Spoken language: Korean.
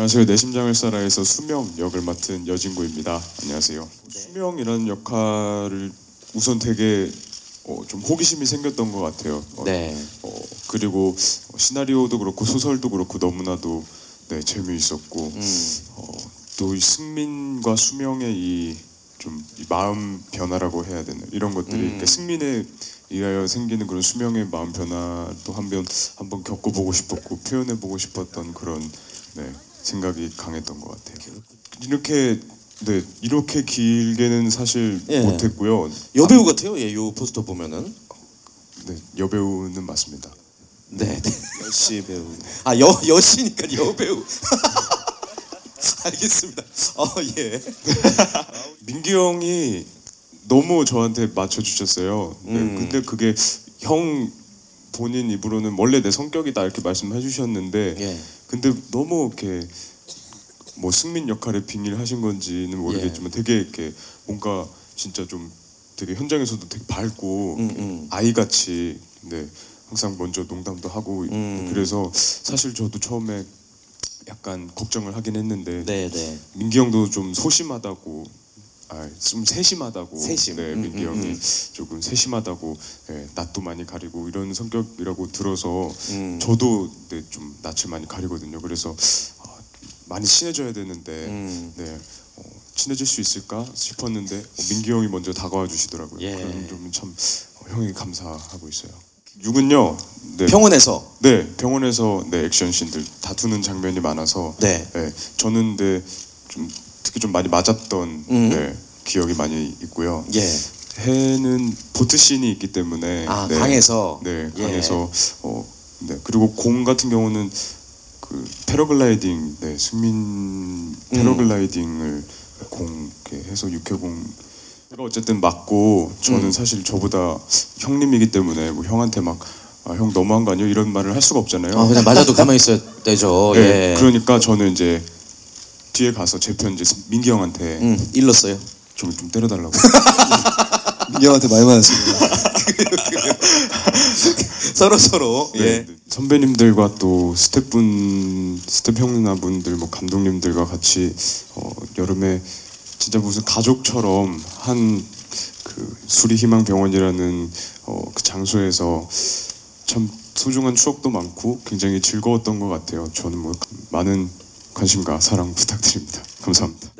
안녕하세요. 내 심장을 쏴라에서 수명 역을 맡은 여진구입니다. 안녕하세요. 수명이라는 역할을 우선 되게 어, 좀 호기심이 생겼던 것 같아요. 어, 네. 어, 그리고 어, 시나리오도 그렇고 소설도 그렇고 너무나도 네, 재미있었고 음. 어, 또이 승민과 수명의 이 좀 마음 변화라고 해야 되나 이런 것들이 음. 그러니까 승민에 의하여 생기는 그런 수명의 마음 변화도 한번 한번 겪어보고 싶었고 표현해보고 싶었던 그런 네, 생각이 강했던 것 같아요. 이렇게 네 이렇게 길게는 사실 예. 못했고요. 여배우 같아요. 예, 요 포스터 보면은. 네 여배우는 맞습니다. 네. 네. 여시 배우. 아, 여 여시니까 여배우. 알겠습니다. 어, 예. 민기 형이 너무 저한테 맞춰 주셨어요. 네, 음. 근데 그게 형 본인 입으로는 원래 내 성격이다 이렇게 말씀해 주셨는데 예. 근데 너무 이렇게 뭐 승민 역할에 빙의하신 건지는 모르겠지만 되게 이렇게 뭔가 진짜 좀 되게 현장에서도 되게 밝고 음, 음. 아이같이 네 항상 먼저 농담도 하고 음. 그래서 사실 저도 처음에 약간 걱정을 하긴 했는데 네, 네. 민기 형도 좀 소심하다고 아, 좀 세심하다고 세심. 네, 음, 민기 음, 형이 음. 조금 세심하다고 네, 낯도 많이 가리고 이런 성격이라고 들어서 음. 저도 네, 좀 낯을 많이 가리거든요. 그래서 아, 많이 친해져야 되는데 음. 네, 어, 친해질 수 있을까 싶었는데 어, 민기 형이 먼저 다가와 주시더라고요. 예. 그런 점은 참 어, 형이 감사하고 있어요. 육은요. 네, 병원에서 네 병원에서 네 액션 씬들 다투는 장면이 많아서 네. 네, 저는 근데 좀 특히 좀 많이 맞았던 음. 네, 기억이 많이 있고요. 예. 해는 보트 씬이 있기 때문에 아, 네, 강에서 네 예. 강에서 어, 네 그리고 공 같은 경우는 그 패러글라이딩 네 승민 음. 패러글라이딩을 공 이렇게 해서 육해공 제가 어쨌든 맞고 저는 음. 사실 저보다 형님이기 때문에 뭐 형한테 막 아, 형 너무한 거 아니에요? 이런 말을 할 수가 없잖아요. 아, 그냥 맞아도 가만히 있어야 되죠. 네, 예. 그러니까 저는 이제 뒤에 가서 제편 이제 민기 형한테 음, 일렀어요. 좀, 좀 때려달라고. 민기 형한테 많이 맞았습니다. 서로 서로. 네, 예. 네. 선배님들과 또 스태프분, 스태프 형나분들, 뭐 감독님들과 같이 어, 여름에 진짜 무슨 가족처럼 한 그 수리희망병원이라는 어, 그 장소에서 참 소중한 추억도 많고 굉장히 즐거웠던 것 같아요. 저는 뭐 많은 관심과 사랑 부탁드립니다. 감사합니다.